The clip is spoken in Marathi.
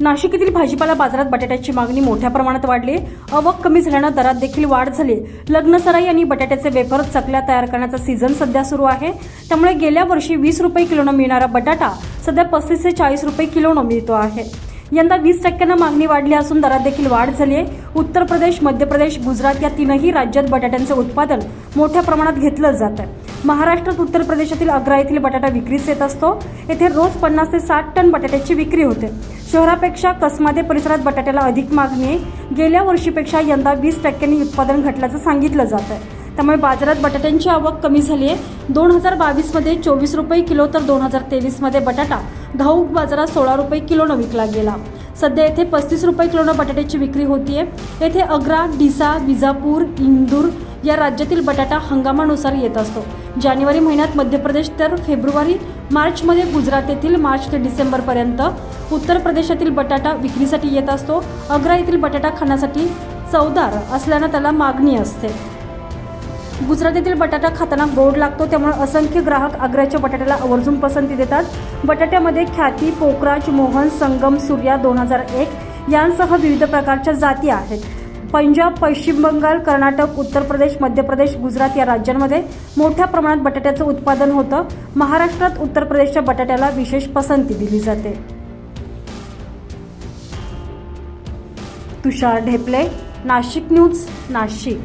नाशिक येथील भाजीपाला बाजारात बटाट्याची मागणी मोठ्या प्रमाणात वाढली. आवक कमी झाल्यानं दरात देखील वाढ झाली. लग्नसराई आणि बटाट्याचे वेफर चकल्या तयार करण्याचा सीझन सध्या सुरू आहे. त्यामुळे गेल्या वर्षी वीस रुपये किलोनं मिळणारा बटाटा सध्या पस्तीस ते चाळीस रुपये किलोनं मिळतो आहे. यंदा वीस टक्क्यानं मागणी वाढली असून दरात देखील वाढ झाली आहे. उत्तर प्रदेश मध्य प्रदेश गुजरात या तीनही राज्यात बटाट्यांचे उत्पादन मोठ्या प्रमाणात घेतलं जात आहे महाराष्ट्रात उत्तर प्रदेशातील अग्रा येथील बटाटा विक्रीस येत असतो. येथे रोज पन्नास ते साठ टन बटाट्याची विक्री होते. शहरापेक्षा कसमादे परिसरात बटाट्याला अधिक मागणी आहे. गेल्या वर्षीपेक्षा यंदा वीस टक्क्यांनी उत्पादन घटल्याचं सांगितलं जात आहे. त्यामुळे बाजारात बटाट्यांची आवक कमी झाली आहे. दोन हजार बावीसमध्ये चोवीस रुपये किलो तर दोन हजार तेवीसमध्ये बटाटा. घाऊक बाजारात सोळा रुपये किलोनं विकला गेला. सध्या येथे पस्तीस रुपये किलोनं बटाट्याची विक्री होतीये. येथे अग्रा डिसा विजापूर इंदूर या राज्यातील बटाटा हंगामानुसार येत असतो. जानेवारी महिन्यात मध्य प्रदेश तर फेब्रुवारी मार्चमध्ये गुजरात येथील मार्च ते डिसेंबरपर्यंत उत्तर प्रदेशातील बटाटा विक्रीसाठी येत असतो. अग्रा येथील बटाटा खाण्यासाठी चवदार असल्यानं त्याला मागणी असते. गुजरातीतील बटाटा खाताना गोड लागतो त्यामुळे असंख्य ग्राहक आग्र्याच्या बटाट्याला आवर्जून पसंती देतात. बटाट्यामध्ये ख्याती पोखराज मोहन संगम सूर्या दोन हजार एक यांसह विविध प्रकारच्या जाती आहेत. पंजाब पश्चिम बंगाल कर्नाटक उत्तर प्रदेश मध्य प्रदेश गुजरात या राज्यांमध्ये मोठ्या प्रमाणात बटाट्याचं उत्पादन होतं. महाराष्ट्रात उत्तर प्रदेशच्या बटाट्याला विशेष पसंती दिली जाते. तुषार ढेपले नाशिक न्यूज नाशिक.